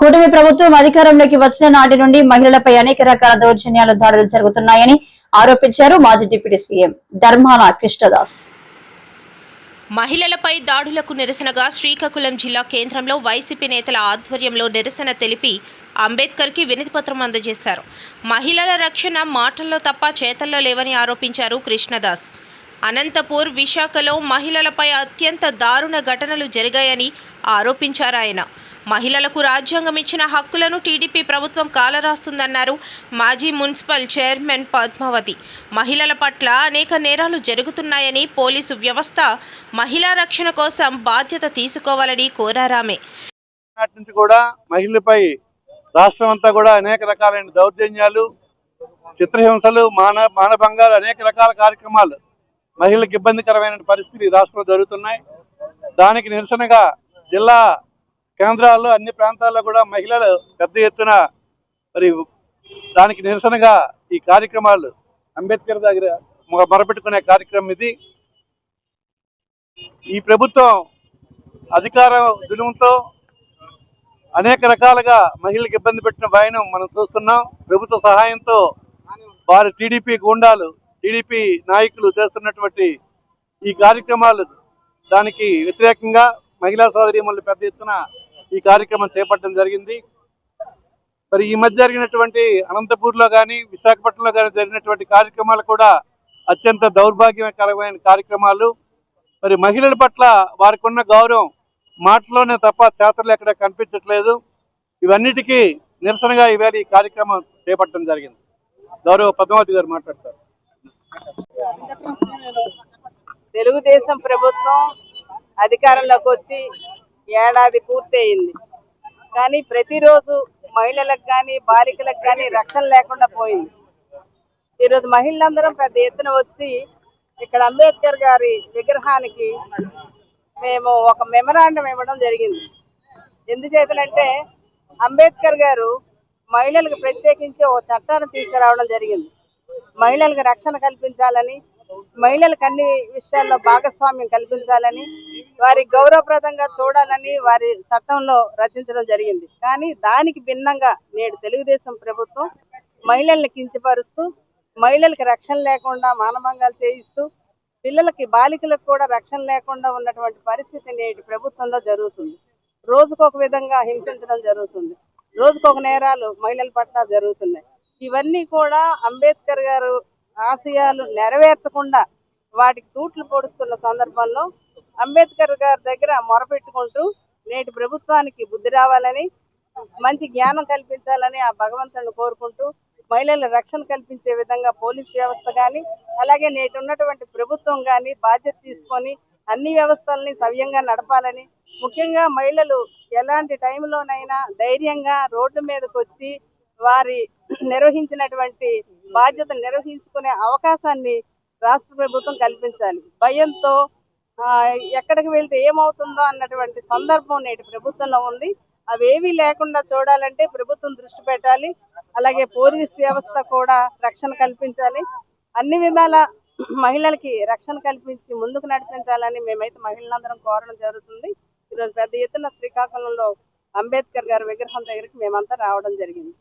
కూటమి ప్రభుత్వం అధికారంలోకి వచ్చిన నాటి నుండి మహిళలపై అనేక రకాల దౌర్జన్యాలు దాడులు జరుగుతున్నాయని ఆరోపించారు మాజీ డిప్యూటీ సీఎం ధర్మాన కృష్ణదాస్. మహిళలపై దాడులకు నిరసనగా శ్రీకాకుళం జిల్లా కేంద్రంలో వైసీపీ నేతల ఆధ్వర్యంలో నిరసన తెలిపి అంబేద్కర్కి వినతిపత్రం అందజేశారు. మహిళల రక్షణ మాటల్లో తప్ప చేతల్లో లేవని ఆరోపించారు కృష్ణదాస్. అనంతపూర్ విశాఖలో మహిళలపై అత్యంత దారుణ ఘటనలు జరిగాయని ఆరోపించారాయన మహిళలకు రాజ్యాంగం ఇచ్చిన హక్కులను టీడీపీ ప్రభుత్వం కాలరాస్తుందన్నారు మాజీ మున్సిపల్ చైర్మన్ పద్మావతి. మహిళల పట్ల అనేక నేరాలు జరుగుతున్నాయని పోలీసు వ్యవస్థ మహిళా రక్షణ కోసం బాధ్యత తీసుకోవాలని కోరారామే నుంచి కూడా మహిళలపై రాష్ట్రం అంతా కూడా అనేక రకాలైన దౌర్జన్యాలు చిత్రహింసలు మాన మానభంగాలు అనేక రకాల కార్యక్రమాలు మహిళలకు ఇబ్బందికరమైన పరిస్థితి ఈ రాష్ట్రంలో జరుగుతున్నాయి. దానికి నిరసనగా జిల్లా కేంద్రాల్లో అన్ని ప్రాంతాల్లో కూడా మహిళలు పెద్ద ఎత్తున మరి దానికి నిరసనగా ఈ కార్యక్రమాలు అంబేద్కర్ దగ్గర మొరపెట్టుకునే కార్యక్రమం ఇది. ఈ ప్రభుత్వం అధికార దులుముతో అనేక రకాలుగా మహిళలకు ఇబ్బంది పెట్టిన భయం మనం చూస్తున్నాం. ప్రభుత్వ సహాయంతో వారి టీడీపీ గూండాలు టీడీపీ నాయకులు చేస్తున్నటువంటి ఈ కార్యక్రమాలు దానికి వ్యతిరేకంగా మహిళా సోదరీమణులు పెద్ద ఎత్తున ఈ కార్యక్రమం చేపట్టడం జరిగింది. మరి ఈ మధ్య జరిగినటువంటి అనంతపూర్లో కానీ విశాఖపట్నంలో కానీ జరిగినటువంటి కార్యక్రమాలు కూడా అత్యంత దౌర్భాగ్యకరమైన కార్యక్రమాలు. మరి మహిళల పట్ల వారికి ఉన్న గౌరవం మాటలోనే తప్ప చేతలు ఎక్కడ కనిపించట్లేదు. ఇవన్నిటికీ నిరసనగా ఈవేళ ఈ కార్యక్రమం చేపట్టడం జరిగింది. గౌరవ పద్మావతి గారు మాట్లాడతారు. తెలుగుదేశం ప్రభుత్వం అధికారంలోకి వచ్చి ఏడాది పూర్తయింది. కానీ ప్రతిరోజు మహిళలకు కానీ బాలికలకు కానీ రక్షణ లేకుండా పోయింది. ఈరోజు మహిళలందరం పెద్ద ఎత్తున వచ్చి ఇక్కడ అంబేద్కర్ గారి విగ్రహానికి మేము ఒక మెమరాండం ఇవ్వడం జరిగింది. ఎందుచేతనంటే అంబేద్కర్ గారు మహిళలకు ప్రత్యేకించి ఒక చట్టాన్ని తీసుకురావడం జరిగింది. మహిళలకు రక్షణ కల్పించాలని మహిళలకు అన్ని విషయాల్లో భాగస్వామ్యం కల్పించాలని వారి గౌరవప్రదంగా చూడాలని వారి చట్టంలో రచించడం జరిగింది. కానీ దానికి భిన్నంగా నేడు తెలుగుదేశం ప్రభుత్వం మహిళల్ని కించపరుస్తూ మహిళలకు రక్షణ లేకుండా మానభంగాలు చేయిస్తూ పిల్లలకి బాలికలకు కూడా రక్షణ లేకుండా ఉన్నటువంటి పరిస్థితి నేటి ప్రభుత్వంలో జరుగుతుంది. రోజుకొక విధంగా హింసించడం జరుగుతుంది. రోజుకొక నేరాలు మహిళల పట్ల జరుగుతున్నాయి. ఇవన్నీ కూడా అంబేద్కర్ గారు ఆశయాలు నెరవేర్చకుండా వాటికి తూట్లు పొడుస్తున్న సందర్భంలో అంబేద్కర్ గారి దగ్గర మొరపెట్టుకుంటూ నేటి ప్రభుత్వానికి బుద్ధి రావాలని మంచి జ్ఞానం కల్పించాలని ఆ భగవంతుని కోరుకుంటూ మహిళల రక్షణ కల్పించే విధంగా పోలీస్ వ్యవస్థ కానీ అలాగే నేటి ఉన్నటువంటి ప్రభుత్వం కానీ బాధ్యత తీసుకొని అన్ని వ్యవస్థల్ని సవ్యంగా నడపాలని ముఖ్యంగా మహిళలు ఎలాంటి టైంలోనైనా ధైర్యంగా రోడ్డు మీదకి వచ్చి వారి నిర్వహించినటువంటి బాధ్యత నిర్వహించుకునే అవకాశాన్ని రాష్ట్ర ప్రభుత్వం కల్పించాలి. భయంతో ఎక్కడికి వెళ్తే ఏమవుతుందో అన్నటువంటి సందర్భం నేటి ప్రభుత్వంలో ఉంది. అవేవీ లేకుండా చూడాలంటే ప్రభుత్వం దృష్టి పెట్టాలి. అలాగే పోలీస్ వ్యవస్థ కూడా రక్షణ కల్పించాలి. అన్ని విధాల మహిళలకి రక్షణ కల్పించి ముందుకు నడిపించాలని మేమైతే మహిళలందరం కోరడం జరుగుతుంది. ఈరోజు పెద్ద ఎత్తున శ్రీకాకుళంలో అంబేద్కర్ గారి విగ్రహం దగ్గరికి మేమంతా రావడం జరిగింది.